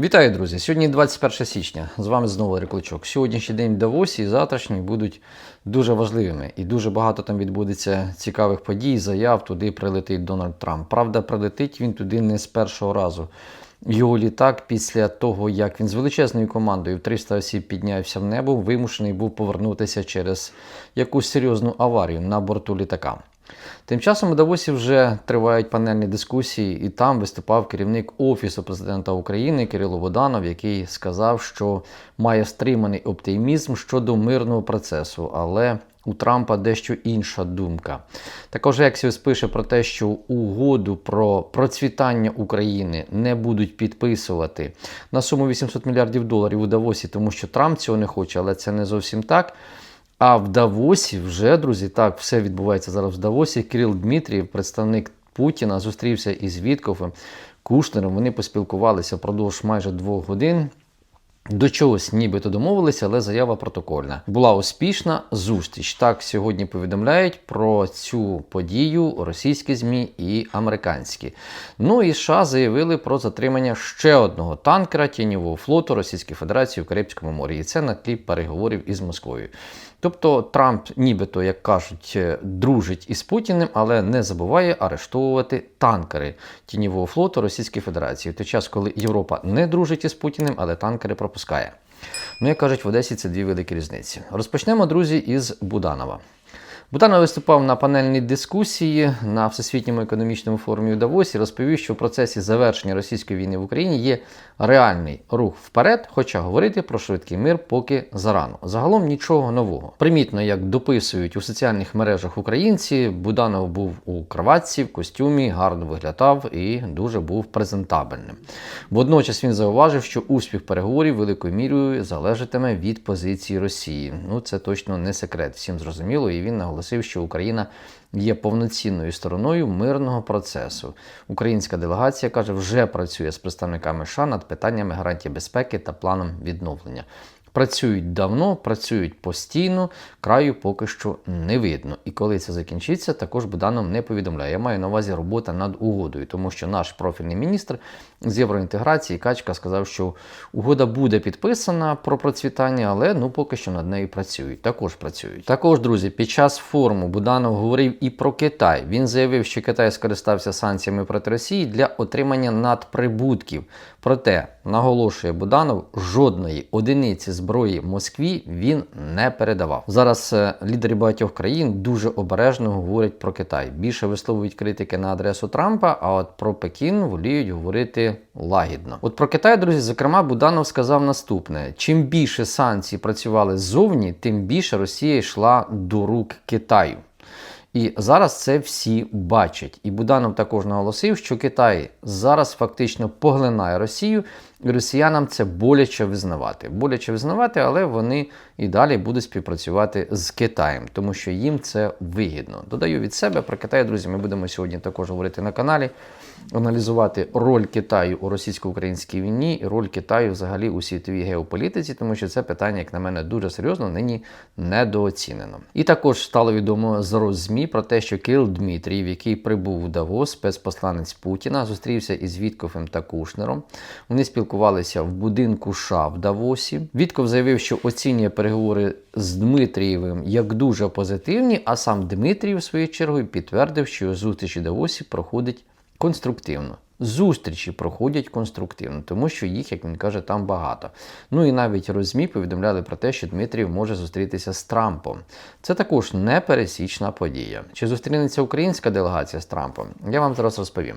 Вітаю, друзі! Сьогодні 21 січня. З вами знову Рекличок. Сьогоднішній день в Давосі і завтрашній будуть дуже важливими. І дуже багато там відбудеться цікавих подій, заяв. Туди прилетить Дональд Трамп. Правда, прилетить він туди не з першого разу. Його літак після того, як він з величезною командою в 300 осіб піднявся в небо, вимушений був повернутися через якусь серйозну аварію на борту літака. Тим часом у Давосі вже тривають панельні дискусії, і там виступав керівник Офісу президента України Кирило Воданов, який сказав, що має стриманий оптимізм щодо мирного процесу, але у Трампа дещо інша думка. Також Ексіус пише про те, що угоду про процвітання України не будуть підписувати на суму 800 мільярдів доларів у Давосі, тому що Трамп цього не хоче, але це не зовсім так. А в Давосі вже, друзі, так, все відбувається зараз в Давосі. Кирил Дмитрієв, представник Путіна, зустрівся із Вітковим Кушнером. Вони поспілкувалися впродовж майже двох годин. До чогось нібито домовилися, але заява протокольна. Була успішна зустріч. Так сьогодні повідомляють про цю подію російські ЗМІ і американські. Ну і США заявили про затримання ще одного танкера тіньового флоту Російської Федерації у Карибському морі. І це на тлі переговорів із Москвою. Тобто Трамп, нібито, як кажуть, дружить із Путіним, але не забуває арештовувати танкери тіньового флоту Російської Федерації в той час, коли Європа не дружить із Путіним, але танкери пропускає. Ну, як кажуть, в Одесі це дві великі різниці. Розпочнемо, друзі, із Буданова. Буданов виступав на панельній дискусії на Всесвітньому економічному форумі у Давосі. Розповів, що в процесі завершення російської війни в Україні є реальний рух вперед, хоча говорити про швидкий мир поки зарано. Загалом нічого нового. Примітно, як дописують у соціальних мережах українці, Буданов був у кроватці, в костюмі, гарно виглядав і дуже був презентабельним. Водночас він зауважив, що успіх переговорів великою мірою залежатиме від позиції Росії. Ну це точно не секрет, всім зрозуміло, і він наголосив, що Україна є повноцінною стороною мирного процесу. Українська делегація каже, вже працює з представниками США над питаннями гарантії безпеки та планом відновлення. Працюють давно, працюють постійно, краю поки що не видно. І коли це закінчиться, також Буданов не повідомляє. Я маю на увазі робота над угодою, тому що наш профільний міністр з євроінтеграції Качка сказав, що угода буде підписана про процвітання, але ну поки що над нею працюють. Також працюють. Також, друзі, під час форуму Буданов говорив і про Китай. Він заявив, що Китай скористався санкціями проти Росії для отримання надприбутків. Проте наголошує Буданов, жодної одиниці зброї Москві він не передавав. Зараз е, лідери багатьох країн дуже обережно говорять про Китай. Більше висловують критики на адресу Трампа, а от про Пекін воліють говорити лагідно. От про Китай, друзі, зокрема, Буданов сказав наступне: чим більше санкцій працювали ззовні, тим більше Росія йшла до рук Китаю. І зараз це всі бачать. І Буданов також наголосив, що Китай зараз фактично поглинає Росію, росіянам це боляче визнавати. Боляче визнавати, але вони і далі будуть співпрацювати з Китаєм, тому що їм це вигідно. Додаю від себе про Китай, друзі. Ми будемо сьогодні також говорити на каналі, аналізувати роль Китаю у російсько-українській війні і роль Китаю взагалі у світовій геополітиці, тому що це питання, як на мене, дуже серйозно нині недооцінено. І також стало відомо з розмі про те, що Кирил Дмитрієв, який прибув у Давос, спецпосланець Путіна, зустрівся із Вітковим та Кушнером. Вони спілкувалися в будинку США в Давосі. Вітков заявив, що оцінює переговори з Дмитрієвим як дуже позитивні, а сам Дмитрієв, в свою чергу, підтвердив, що зустріч у Давосі проходить конструктивно. Зустрічі проходять конструктивно, тому що їх, як він каже, там багато. Ну і навіть розмі повідомляли про те, що Дмитрієв може зустрітися з Трампом. Це також непересічна подія. Чи зустрінеться українська делегація з Трампом? Я вам зараз розповім.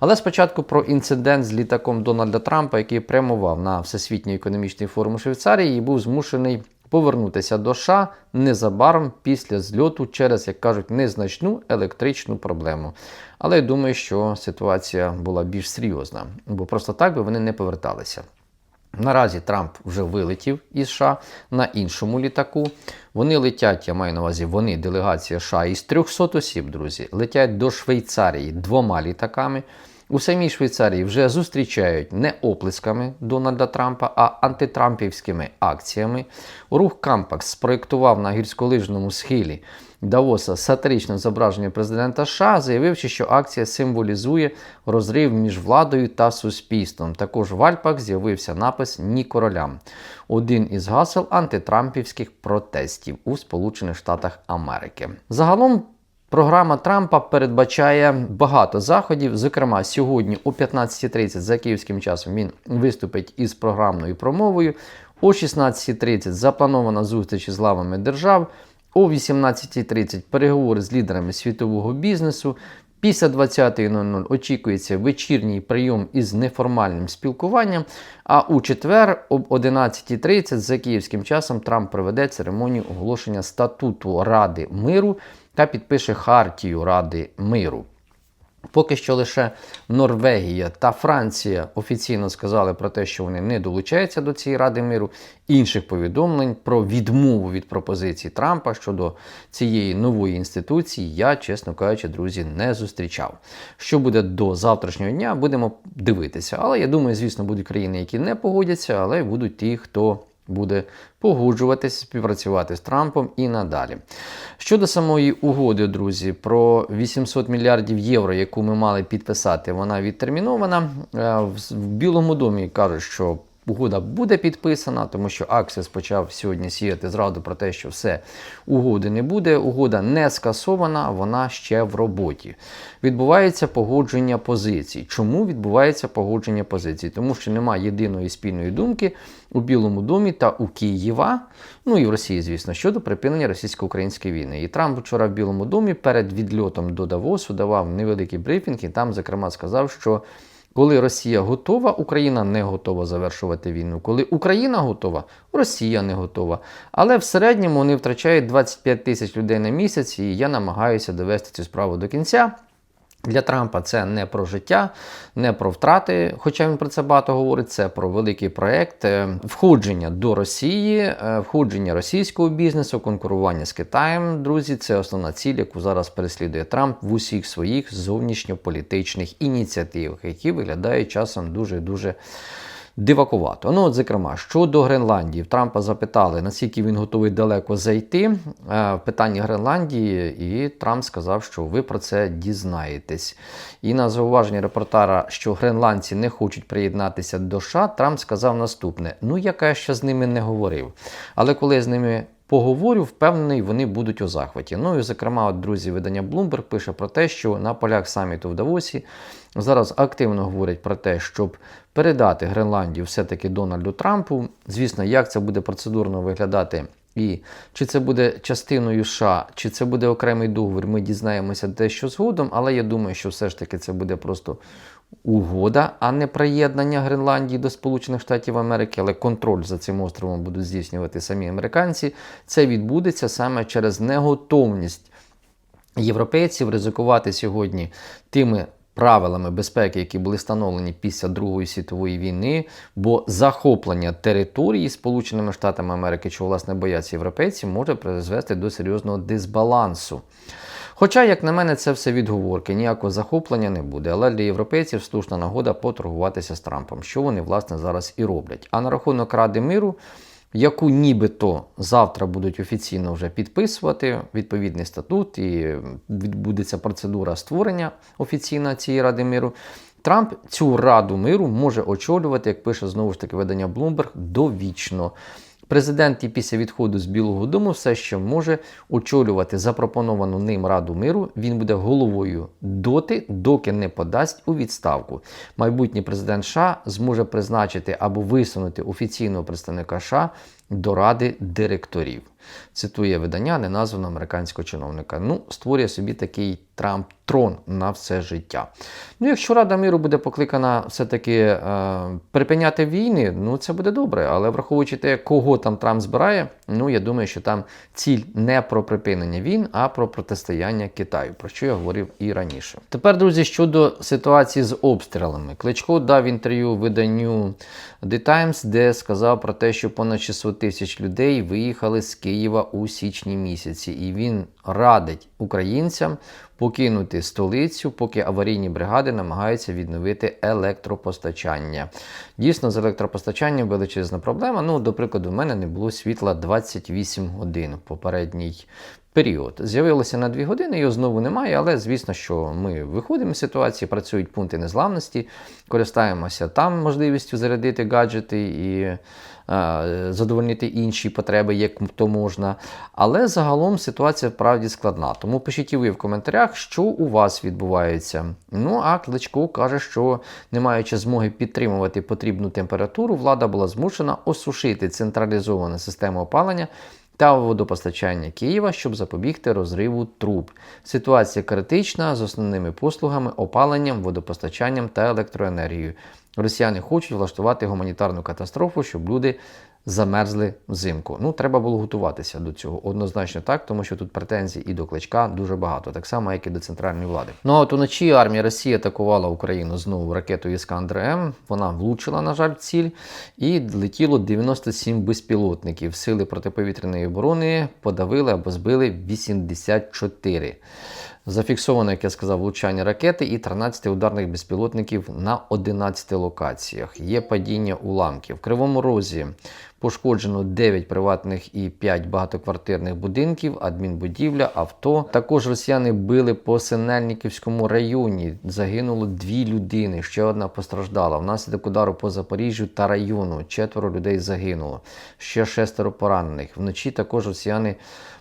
Але спочатку про інцидент з літаком Дональда Трампа, який прямував на Всесвітній економічний форум у Швейцарії і був змушений повернутися до США незабаром після зльоту через, як кажуть, незначну електричну проблему. Але я думаю, що ситуація була більш серйозна, бо просто так би вони не поверталися. Наразі Трамп вже вилетів із США на іншому літаку. Вони летять, я маю на увазі, вони, делегація США із 300 осіб, друзі, летять до Швейцарії двома літаками. У самій Швейцарії вже зустрічають не оплесками Дональда Трампа, а антитрампівськими акціями. Рух Кампакс спроєктував на гірськолижному схилі Давоса сатиричне зображення президента США, заявивши, що акція символізує розрив між владою та суспільством. Також в Альпах з'явився напис Ні королям. Один із гасел антитрампівських протестів у Сполучених Штатах Америки. Загалом. Програма Трампа передбачає багато заходів. Зокрема, сьогодні о 15.30 за київським часом він виступить із програмною промовою. О 16.30 запланована зустріч із главами держав. О 18.30 переговори з лідерами світового бізнесу. Після 20.00 очікується вечірній прийом із неформальним спілкуванням. А у четвер об 11.30 за київським часом Трамп проведе церемонію оголошення статуту Ради миру та підпише Хартію Ради миру. Поки що лише Норвегія та Франція офіційно сказали про те, що вони не долучаються до цієї Ради миру. Інших повідомлень про відмову від пропозицій Трампа щодо цієї нової інституції я, чесно кажучи, друзі, не зустрічав. Що буде до завтрашнього дня, будемо дивитися. Але я думаю, звісно, будуть країни, які не погодяться, але будуть ті, хто буде погоджуватися, співпрацювати з Трампом і надалі. Щодо самої угоди, друзі, про 800 мільярдів євро, яку ми мали підписати, вона відтермінована. Е, В Білому домі кажуть, що угода буде підписана, тому що Аксіс почав сьогодні сіяти зраду про те, що все, угоди не буде. Угода не скасована, вона ще в роботі. Відбувається погодження позицій. Чому відбувається погодження позицій? Тому що немає єдиної спільної думки у Білому домі та у Києва, ну і в Росії, звісно, щодо припинення російсько-української війни. І Трамп вчора в Білому домі перед відльотом до Давосу давав невеликий брифінг і там, зокрема, сказав, що. Коли Росія готова, Україна не готова завершувати війну. Коли Україна готова, Росія не готова. Але в середньому вони втрачають 25 тисяч людей на місяць, і я намагаюся довести цю справу до кінця. Для Трампа це не про життя, не про втрати, хоча він про це багато говорить. Це про великий проект е, входження до Росії, е, входження російського бізнесу, конкурування з Китаєм. Друзі, це основна ціль, яку зараз переслідує Трамп в усіх своїх зовнішньополітичних ініціативах, які виглядають часом дуже дуже. Дивакувато. Ну, от, зокрема, щодо Гренландії, Трампа запитали, наскільки він готовий далеко зайти е, в питанні Гренландії, і Трамп сказав, що ви про це дізнаєтесь. І на зауваження репортера, що гренландці не хочуть приєднатися до США, Трамп сказав наступне: ну, яка ще з ними не говорив. Але коли я з ними поговорю, впевнений, вони будуть у захваті. Ну і, зокрема, от, друзі, видання Bloomberg пише про те, що на полях саміту в Давосі зараз активно говорять про те, щоб передати Гренландію все-таки Дональду Трампу. Звісно, як це буде процедурно виглядати. І чи це буде частиною США, чи це буде окремий договір, ми дізнаємося дещо згодом, але я думаю, що все ж таки це буде просто угода, а не приєднання Гренландії до Сполучених Штатів Америки, але контроль за цим островом будуть здійснювати самі американці. Це відбудеться саме через неготовність європейців ризикувати сьогодні тими. Правилами безпеки, які були встановлені після Другої світової війни, бо захоплення території Сполученими Штатами Америки, чого власне бояться європейці, може призвести до серйозного дисбалансу. Хоча, як на мене, це все відговорки, ніякого захоплення не буде. Але для європейців слушна нагода поторгуватися з Трампом, що вони власне зараз і роблять. А на рахунок Ради миру, яку нібито завтра будуть офіційно вже підписувати відповідний статут, і відбудеться процедура створення офіційна цієї Ради миру. Трамп цю раду миру може очолювати, як пише знову ж таки видання Bloomberg, довічно. Президент і після відходу з Білого Дому все ще може очолювати запропоновану ним Раду миру. Він буде головою доти, доки не подасть у відставку. Майбутній президент США зможе призначити або висунути офіційного представника США до ради директорів. Цитує видання неназваного американського чиновника. Ну, створює собі такий Трамп трон на все життя. Ну, якщо Рада миру буде покликана все-таки е, припиняти війни, ну це буде добре. Але враховуючи те, кого там Трамп збирає, ну я думаю, що там ціль не про припинення війн, а про протистояння Китаю, про що я говорив і раніше. Тепер, друзі, щодо ситуації з обстрілами, Кличко дав інтерв'ю виданню The Times, де сказав про те, що понад 600 тисяч людей виїхали з Києва у січні місяці, і він радить українцям покинути столицю, поки аварійні бригади намагаються відновити електропостачання. Дійсно, з електропостачанням величезна проблема. Ну, до прикладу, в мене не було світла 28 годин попередній період. З'явилося на 2 години, його знову немає, але звісно, що ми виходимо з ситуації, працюють пункти незламності, користаємося там можливістю зарядити гаджети і е, задовольнити інші потреби, як то можна. Але загалом ситуація справді складна. Тому пишіть і ви в коментарях, що у вас відбувається. Ну а Кличко каже, що не маючи змоги підтримувати потрібну температуру, влада була змушена осушити централізовану систему опалення та водопостачання Києва, щоб запобігти розриву труб. Ситуація критична з основними послугами, опаленням, водопостачанням та електроенергією. Росіяни хочуть влаштувати гуманітарну катастрофу, щоб люди замерзли взимку. Ну, треба було готуватися до цього. Однозначно так, тому що тут претензій і до кличка дуже багато, так само, як і до центральної влади. Ну а от уночі армія Росії атакувала Україну знову ракетою Іскандер М. Вона влучила, на жаль, в ціль, і летіло 97 безпілотників. Сили протиповітряної оборони подавили або збили 84. Зафіксовано, як я сказав, влучання ракети і 13 ударних безпілотників на 11 локаціях. Є падіння уламків. В Кривому Розі пошкоджено 9 приватних і 5 багатоквартирних будинків, адмінбудівля, авто. Також росіяни били по Синельниківському районі. Загинуло дві людини. Ще одна постраждала. Внаслідок удару по Запоріжжю та району. Четверо людей загинуло. Ще шестеро поранених. Вночі також росіяни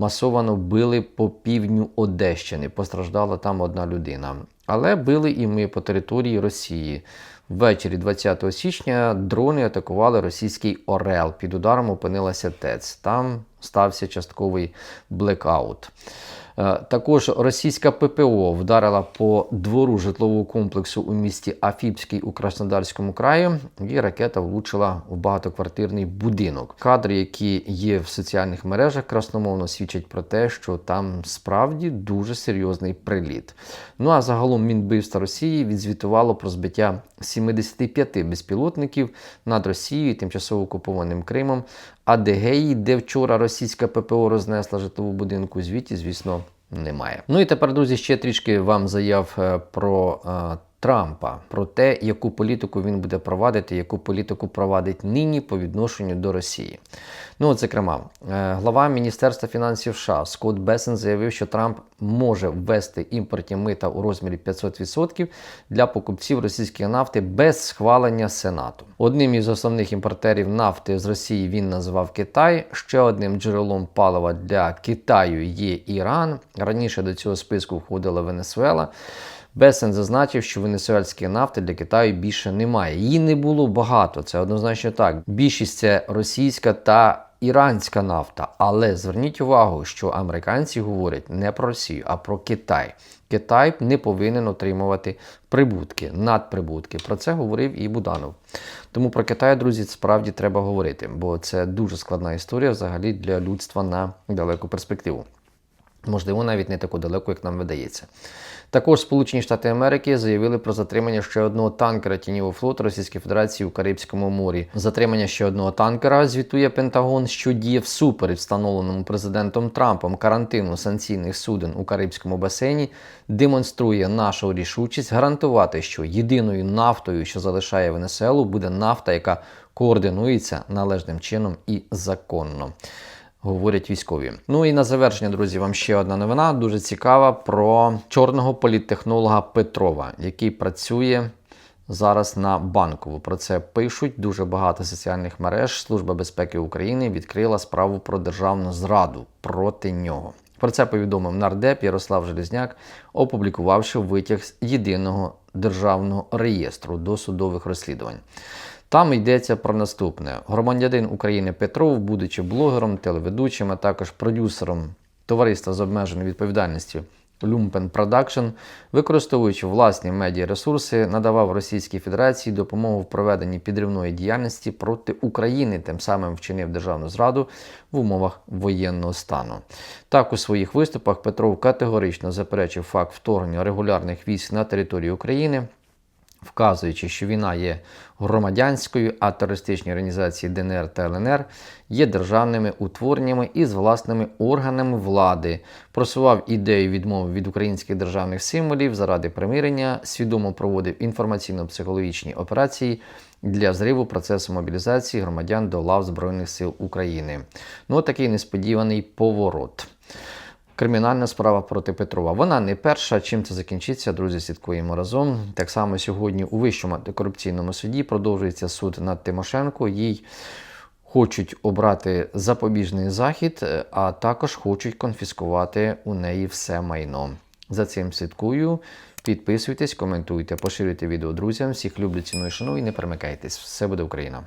масовано били по півдню Одещини. Постраждала там одна людина. Але били і ми по території Росії. Ввечері 20 січня дрони атакували російський Орел. Під ударом опинилася ТЕЦ. Там стався частковий блекаут. Е, також російська ППО вдарила по двору житлового комплексу у місті Афіпський у Краснодарському краї, і ракета влучила в багатоквартирний будинок. Кадри, які є в соціальних мережах, красномовно свідчать про те, що там справді дуже серйозний приліт. Ну а загалом Мінбивства Росії відзвітувало про збиття 75 безпілотників над Росією, тимчасово окупованим Кримом. Адегеї, де вчора російська ППО рознесла житлову будинку, звіті, звісно, немає. Ну і тепер, друзі, ще трішки вам заяв е, про е, Трампа, про те, яку політику він буде провадити, яку політику провадить нині по відношенню до Росії. Ну, от, зокрема, е, глава Міністерства фінансів США Скотт Бесен заявив, що Трамп може ввести імпортні мита у розмірі 500% для покупців російської нафти без схвалення Сенату. Одним із основних імпортерів нафти з Росії він назвав Китай. Ще одним джерелом палива для Китаю є Іран. Раніше до цього списку входила Венесуела. Бесен зазначив, що венесуельської нафти для Китаю більше немає. Її не було багато, це однозначно так. Більшість це російська та іранська нафта. Але зверніть увагу, що американці говорять не про Росію, а про Китай. Китай не повинен отримувати прибутки, надприбутки. Про це говорив і Буданов. Тому про Китай, друзі, справді треба говорити, бо це дуже складна історія взагалі для людства на далеку перспективу. Можливо, навіть не таку далеку, як нам видається. Також Сполучені Штати Америки заявили про затримання ще одного танкера тіньового флоту Російської Федерації у Карибському морі. Затримання ще одного танкера звітує Пентагон, що діє всупереч встановленому президентом Трампом карантину санкційних суден у Карибському басейні, демонструє нашу рішучість гарантувати, що єдиною нафтою, що залишає Венесуелу, буде нафта, яка координується належним чином і законно говорять військові. Ну і на завершення, друзі, вам ще одна новина, дуже цікава про чорного політтехнолога Петрова, який працює. Зараз на банкову про це пишуть дуже багато соціальних мереж. Служба безпеки України відкрила справу про державну зраду проти нього. Про це повідомив нардеп Ярослав Железняк, опублікувавши витяг з єдиного державного реєстру досудових розслідувань. Там йдеться про наступне: громадянин України Петров, будучи блогером, телеведучим, а також продюсером товариства з обмеженою відповідальністю Lumpen Production, використовуючи власні медіаресурси, надавав Російській Федерації допомогу в проведенні підривної діяльності проти України, тим самим вчинив державну зраду в умовах воєнного стану. Так, у своїх виступах Петров категорично заперечив факт вторгнення регулярних військ на територію України вказуючи, що війна є громадянською, а терористичні організації ДНР та ЛНР є державними утвореннями із власними органами влади, просував ідею відмови від українських державних символів заради примирення, свідомо проводив інформаційно-психологічні операції для зриву процесу мобілізації громадян до лав Збройних сил України. Ну, такий несподіваний поворот. Кримінальна справа проти Петрова. Вона не перша. Чим це закінчиться, друзі, слідкуємо разом. Так само сьогодні у Вищому антикорупційному суді продовжується суд над Тимошенко. Їй хочуть обрати запобіжний захід, е, а також хочуть конфіскувати у неї все майно. За цим слідкую. Підписуйтесь, коментуйте, поширюйте відео друзям. Всіх люблю, ціную, шаную і не перемикайтесь. Все буде Україна!